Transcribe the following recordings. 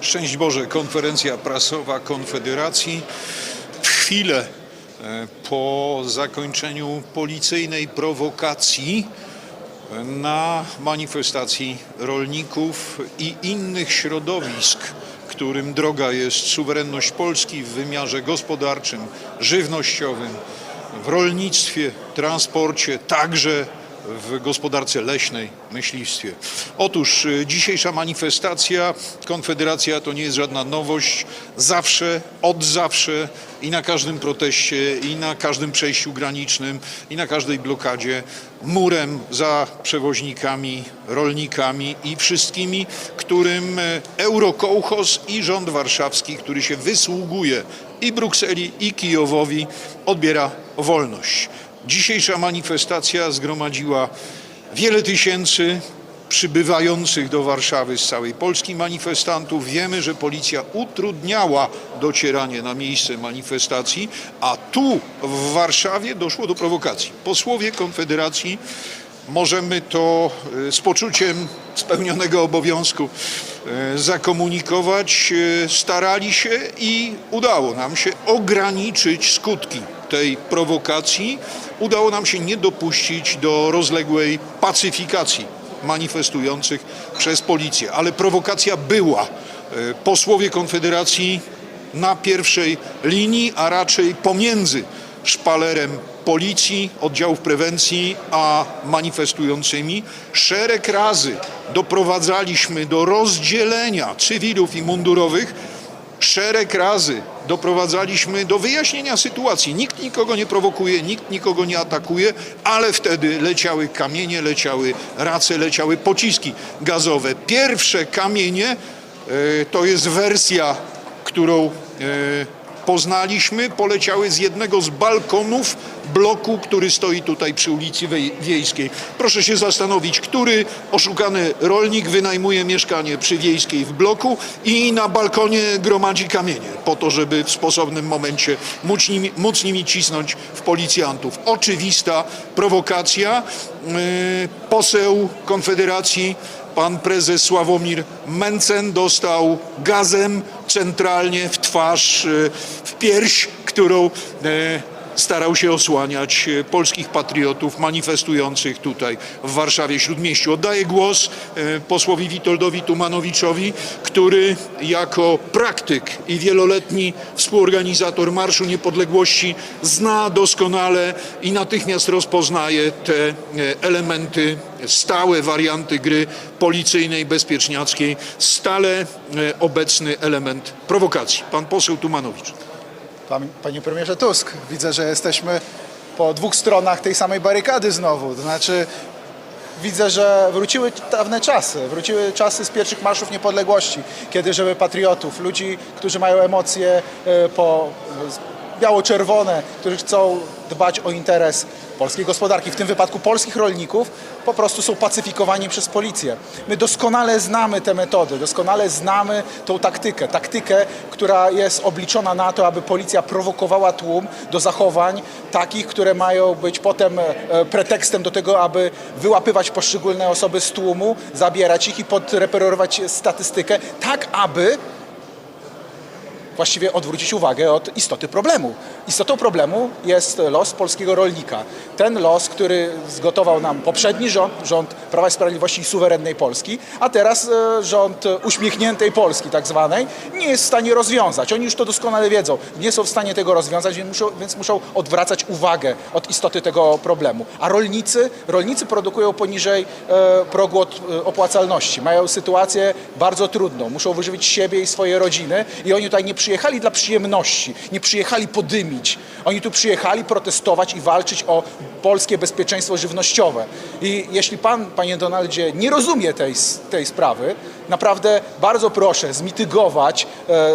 Szczęść Boże, konferencja prasowa Konfederacji. W chwilę e, po zakończeniu policyjnej prowokacji e, na manifestacji rolników i innych środowisk, którym droga jest suwerenność Polski w wymiarze gospodarczym, żywnościowym, w rolnictwie, transporcie, także w gospodarce leśnej, myśliwstwie. Otóż y, dzisiejsza manifestacja Konfederacja to nie jest żadna nowość. Zawsze, od zawsze i na każdym proteście, i na każdym przejściu granicznym, i na każdej blokadzie murem za przewoźnikami, rolnikami i wszystkimi, którym e, Eurokołchoz i rząd warszawski, który się wysługuje i Brukseli, i Kijowowi, odbiera wolność. Dzisiejsza manifestacja zgromadziła wiele tysięcy przybywających do Warszawy z całej Polski manifestantów. Wiemy, że policja utrudniała docieranie na miejsce manifestacji, a tu w Warszawie doszło do prowokacji. Posłowie Konfederacji możemy to e, z poczuciem spełnionego obowiązku e, zakomunikować. E, Starali się i udało nam się ograniczyć skutki tej prowokacji. Udało nam się nie dopuścić do rozległej pacyfikacji manifestujących przez policję, ale prowokacja była. E, Posłowie Konfederacji na pierwszej linii, a raczej pomiędzy szpalerem policji, oddziałów prewencji, a manifestującymi. Szereg razy doprowadzaliśmy do rozdzielenia cywilów i mundurowych. Szereg razy doprowadzaliśmy do wyjaśnienia sytuacji. Nikt nikogo nie prowokuje, nikt nikogo nie atakuje, ale wtedy leciały kamienie, leciały race, leciały pociski gazowe. Pierwsze kamienie e, to jest wersja, którą e, poznaliśmy, poleciały z jednego z balkonów bloku, który stoi tutaj przy ulicy Wiejskiej. Proszę się zastanowić, który oszukany rolnik wynajmuje mieszkanie przy Wiejskiej w bloku i na balkonie gromadzi kamienie po to, żeby w sposobnym momencie móc nimi, móc nimi cisnąć w policjantów. Oczywista prowokacja. Yy, Poseł Konfederacji Pan prezes Sławomir Mencen dostał gazem centralnie w twarz, e, w pierś, którą e, starał się osłaniać e, polskich patriotów manifestujących tutaj w Warszawie Śródmieściu. Oddaję głos e, posłowi Witoldowi Tumanowiczowi, który jako praktyk i wieloletni współorganizator Marszu Niepodległości zna doskonale i natychmiast rozpoznaje te e, elementy, stałe warianty gry policyjnej, bezpieczniackiej, stale obecny element prowokacji. Pan poseł Tumanowicz. Pan, panie premierze Tusk, widzę, że jesteśmy po dwóch stronach tej samej barykady znowu. To znaczy, widzę, że wróciły dawne czasy. Wróciły czasy z pierwszych marszów niepodległości, kiedy żeby patriotów, ludzi, którzy mają emocje e, po e, biało-czerwone, którzy chcą dbać o interes polskiej gospodarki, w tym wypadku polskich rolników, po prostu są pacyfikowani przez policję. My doskonale znamy te metody, doskonale znamy tą taktykę. Taktykę, która jest obliczona na to, aby policja prowokowała tłum do zachowań takich, które mają być potem e, pretekstem do tego, aby wyłapywać poszczególne osoby z tłumu, zabierać ich i podreperować statystykę, tak aby właściwie odwrócić uwagę od istoty problemu. Istotą problemu jest los polskiego rolnika. Ten los, który zgotował nam poprzedni rząd, rząd Prawa i Sprawiedliwości i suwerennej Polski, a teraz e, rząd uśmiechniętej Polski tak zwanej, nie jest w stanie rozwiązać. Oni już to doskonale wiedzą. Nie są w stanie tego rozwiązać, więc muszą, więc muszą odwracać uwagę od istoty tego problemu. A rolnicy, rolnicy produkują poniżej e, progu od, e, opłacalności. Mają sytuację bardzo trudną. Muszą wyżywić siebie i swoje rodziny i oni tutaj nie przyjechali dla przyjemności, nie przyjechali podymić. Oni tu przyjechali protestować i walczyć o polskie bezpieczeństwo żywnościowe. I jeśli pan, panie Donaldzie, nie rozumie tej, tej sprawy, naprawdę bardzo proszę zmitygować, e,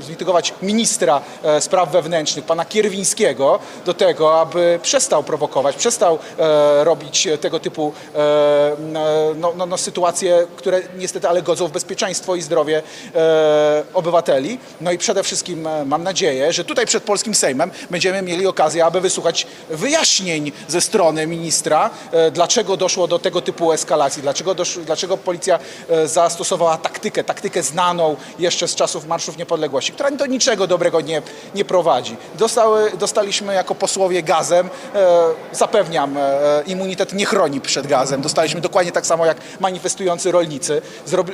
zmitygować ministra e, spraw wewnętrznych, pana Kierwińskiego, do tego, aby przestał prowokować, przestał e, robić tego typu no, no, no, sytuacje, które niestety ale godzą w bezpieczeństwo i zdrowie e, obywateli. No i przede wszystkim e, mam nadzieję, że tutaj przed polskim Sejmem będziemy mieli okazję, aby wysłuchać wyjaśnień ze strony ministra, e, dlaczego doszło do tego typu eskalacji, dlaczego, dlaczego policja e, zastosowała taktykę, taktykę znaną jeszcze z czasów marszów niepodległości, która do niczego dobrego nie, nie prowadzi. Dostały, dostaliśmy jako posłowie gazem, zapewniam, immunitet nie chroni przed gazem. Dostaliśmy dokładnie tak samo jak manifestujący rolnicy.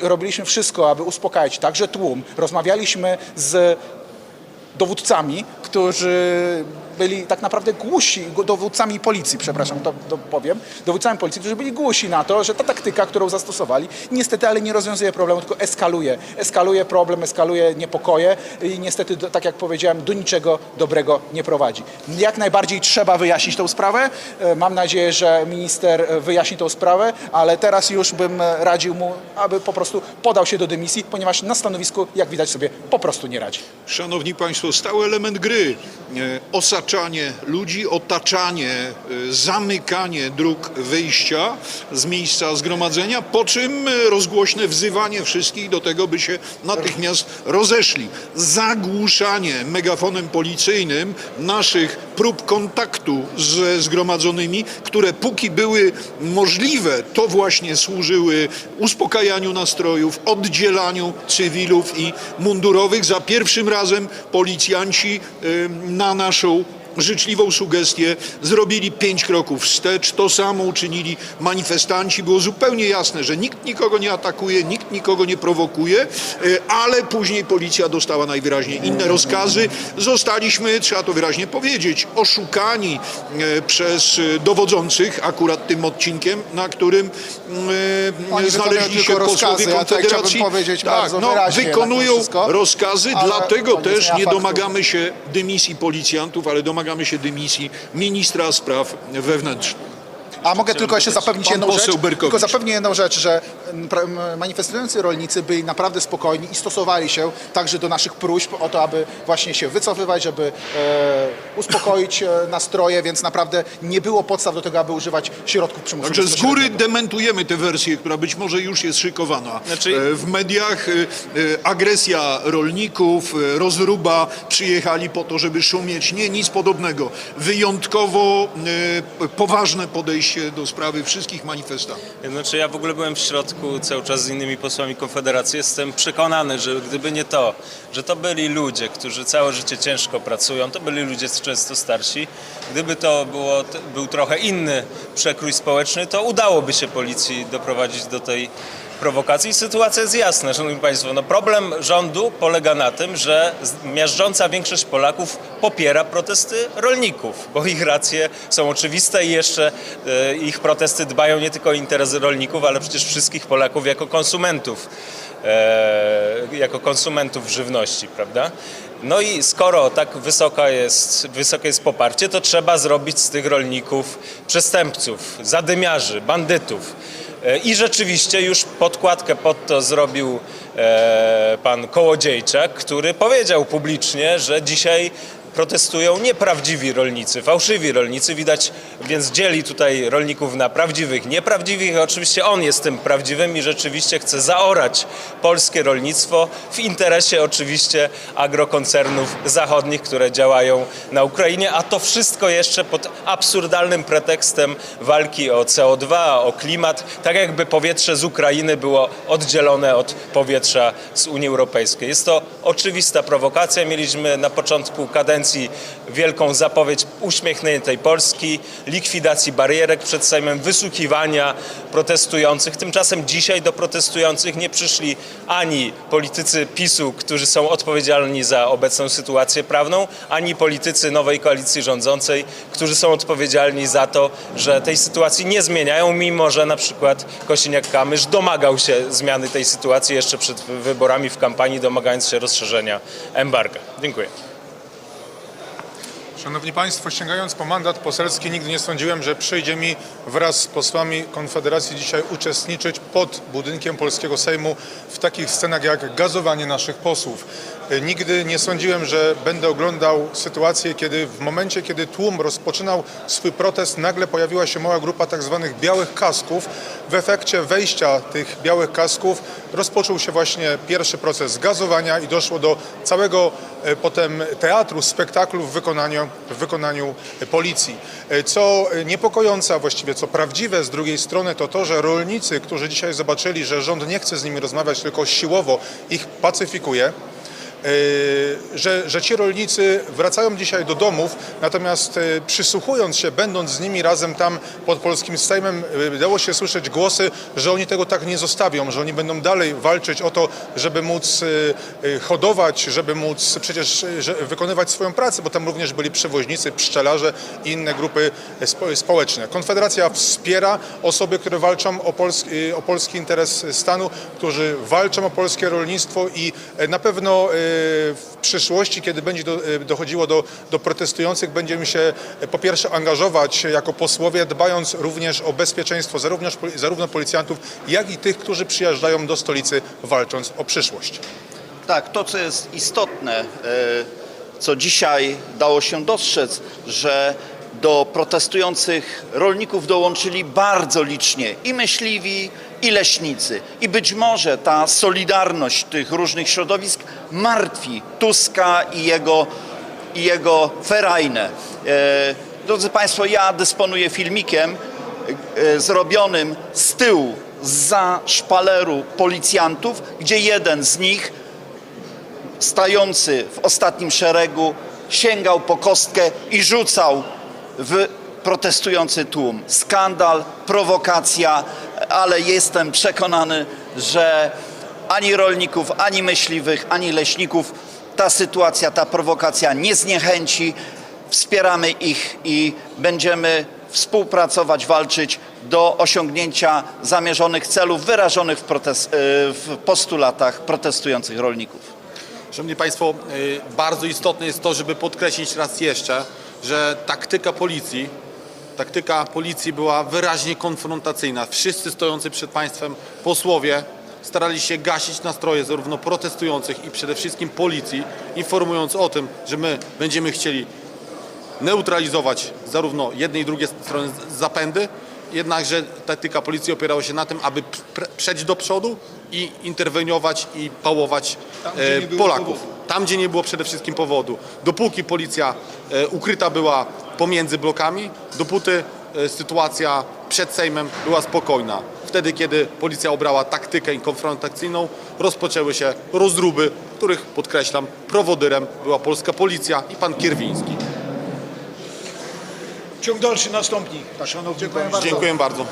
Robiliśmy wszystko, aby uspokajać także tłum. Rozmawialiśmy z dowódcami, którzy byli tak naprawdę głusi, dowódcami policji, przepraszam, to, to powiem, dowódcami policji, którzy byli głusi na to, że ta taktyka, którą zastosowali, niestety, ale nie rozwiązuje problemu, tylko eskaluje. Eskaluje problem, eskaluje niepokoje i niestety, tak jak powiedziałem, do niczego dobrego nie prowadzi. Jak najbardziej trzeba wyjaśnić tę sprawę. E, Mam nadzieję, że minister e, wyjaśni tę sprawę, ale teraz już bym e, radził mu, aby po prostu podał się do dymisji, ponieważ na stanowisku, jak widać sobie, po prostu nie radzi. Szanowni Państwo, stały element gry. e, Osaczanie ludzi, otaczanie, e, zamykanie dróg wyjścia z miejsca zgromadzenia, po czym e, rozgłośne wzywanie wszystkich do tego, by się natychmiast rozeszli. Zagłuszanie megafonem policyjnym naszych prób kontaktu ze zgromadzonymi, które póki były możliwe, to właśnie służyły uspokajaniu nastrojów, oddzielaniu cywilów i mundurowych. Za pierwszym razem policjanci y, na naszą życzliwą sugestię zrobili pięć kroków wstecz. To samo uczynili manifestanci. Było zupełnie jasne, że nikt nikogo nie atakuje, nikt nikogo nie prowokuje, y, ale później policja dostała najwyraźniej inne rozkazy. Zostaliśmy, trzeba to wyraźnie powiedzieć, oszukani y, przez dowodzących akurat tym odcinkiem, na którym y, Oni znaleźli się posłowie rozkazy, Konfederacji. tak, no, wykonują wszystko, rozkazy, dlatego też nie domagamy się dymisji policjantów, ale domagamy się dymisji ministra spraw wewnętrznych. A mogę tylko jeszcze zapewnić jedną rzecz, tylko zapewnię jedną rzecz, że manifestujący rolnicy byli naprawdę spokojni i stosowali się także do naszych próśb o to, aby właśnie się wycofywać, żeby e, uspokoić e, nastroje, więc naprawdę nie było podstaw do tego, aby używać środków przymusu. Także z góry dementujemy tę wersję, która być może już jest szykowana. Znaczy- E, W mediach agresja rolników, e, rozruba, przyjechali po to, żeby szumieć. Nie, nic podobnego. Wyjątkowo e, poważne podejście do sprawy wszystkich manifestantów. Znaczy ja w ogóle byłem w środku cały czas z innymi posłami Konfederacji. Jestem przekonany, że gdyby nie to, że to byli ludzie, którzy całe życie ciężko pracują, to byli ludzie często starsi, gdyby to było, był trochę inny przekrój społeczny, to udałoby się policji doprowadzić do tej prowokacji. Sytuacja jest jasna, Szanowni Państwo. No problem rządu polega na tym, że miażdżąca większość Polaków popiera protesty rolników, bo ich racje są oczywiste i jeszcze e, ich protesty dbają nie tylko o interesy rolników, ale przecież wszystkich Polaków jako konsumentów, e, jako konsumentów żywności, prawda? No i skoro tak wysoka jest, wysokie jest poparcie, to trzeba zrobić z tych rolników przestępców, zadymiarzy, bandytów. E, I rzeczywiście już podkładkę pod to zrobił e, pan Kołodziejczak, który powiedział publicznie, że dzisiaj protestują nieprawdziwi rolnicy, fałszywi rolnicy. Widać, więc dzieli tutaj rolników na prawdziwych, nieprawdziwych. Oczywiście on jest tym prawdziwym i rzeczywiście chce zaorać polskie rolnictwo w interesie oczywiście agrokoncernów zachodnich, które działają na Ukrainie, a to wszystko jeszcze pod absurdalnym pretekstem walki o CO2, o klimat, tak jakby powietrze z Ukrainy było oddzielone od powietrza z Unii Europejskiej. Jest to oczywista prowokacja. Mieliśmy na początku kadencji wielką zapowiedź uśmiechniętej Polski, likwidacji barierek przed Sejmem, wysłuchiwania protestujących. Tymczasem dzisiaj do protestujących nie przyszli ani politycy PiSu, którzy są odpowiedzialni za obecną sytuację prawną, ani politycy nowej koalicji rządzącej, którzy są odpowiedzialni za to, że tej sytuacji nie zmieniają, mimo że na przykład Kosiniak-Kamysz domagał się zmiany tej sytuacji jeszcze przed wyborami w kampanii, domagając się rozszerzenia embarga. Dziękuję. Szanowni Państwo, sięgając po mandat poselski, nigdy nie sądziłem, że przyjdzie mi wraz z posłami Konfederacji dzisiaj uczestniczyć pod budynkiem polskiego Sejmu w takich scenach jak gazowanie naszych posłów. Nigdy nie sądziłem, że będę oglądał sytuację, kiedy w momencie, kiedy tłum rozpoczynał swój protest, nagle pojawiła się mała grupa tak zwanych białych kasków. W efekcie wejścia tych białych kasków rozpoczął się właśnie pierwszy proces gazowania i doszło do całego e, potem teatru, spektaklu w wykonaniu, w wykonaniu policji. E, Co niepokojące, a właściwie co prawdziwe z drugiej strony, to to, że rolnicy, którzy dzisiaj zobaczyli, że rząd nie chce z nimi rozmawiać, tylko siłowo ich pacyfikuje, że, że ci rolnicy wracają dzisiaj do domów, natomiast yy, przysłuchując się, będąc z nimi razem tam pod polskim Sejmem, yy, dało się słyszeć głosy, że oni tego tak nie zostawią, że oni będą dalej walczyć o to, żeby móc hodować, żeby móc przecież wykonywać swoją pracę, bo tam również byli przewoźnicy, pszczelarze i inne grupy spo, społeczne. Konfederacja wspiera osoby, które walczą o polski, o polski interes stanu, którzy walczą o polskie rolnictwo i na pewno w przyszłości, kiedy będzie y, dochodziło do, do protestujących, będziemy się y, po pierwsze angażować jako posłowie, dbając również o bezpieczeństwo zarówno, zarówno policjantów, jak i tych, którzy przyjeżdżają do stolicy walcząc o przyszłość. Tak, to co jest istotne, e, co dzisiaj dało się dostrzec, że do protestujących rolników dołączyli bardzo licznie i myśliwi, i leśnicy. I być może ta solidarność tych różnych środowisk martwi Tuska i jego, i jego ferajnę. E, Drodzy Państwo, ja dysponuję filmikiem e, zrobionym z tyłu, za szpaleru policjantów, gdzie jeden z nich stający w ostatnim szeregu sięgał po kostkę i rzucał w protestujący tłum. Skandal, prowokacja, ale jestem przekonany, że ani rolników, ani myśliwych, ani leśników ta sytuacja, ta prowokacja nie zniechęci. Wspieramy ich i będziemy współpracować, walczyć do osiągnięcia zamierzonych celów wyrażonych w, y, w postulatach protestujących rolników. Szanowni Państwo, y, bardzo istotne jest to, żeby podkreślić raz jeszcze, że taktyka policji, taktyka policji była wyraźnie konfrontacyjna. Wszyscy stojący przed państwem posłowie starali się gasić nastroje zarówno protestujących i przede wszystkim policji, informując o tym, że my będziemy chcieli neutralizować zarówno jednej i drugiej strony zapędy, jednakże taktyka policji opierała się na tym, aby pr- przejść do przodu i interweniować i pałować gdzie e, Polaków. powodu. Tam, gdzie nie było przede wszystkim powodu. Dopóki policja e, ukryta była pomiędzy blokami, dopóty e, sytuacja przed Sejmem była spokojna. Wtedy, kiedy policja obrała taktykę konfrontacyjną, rozpoczęły się rozruby, których, podkreślam, prowodyrem była polska policja i pan Kierwiński. Ciąg dalszy nastąpi, szanowni państwo. Dziękuję bardzo.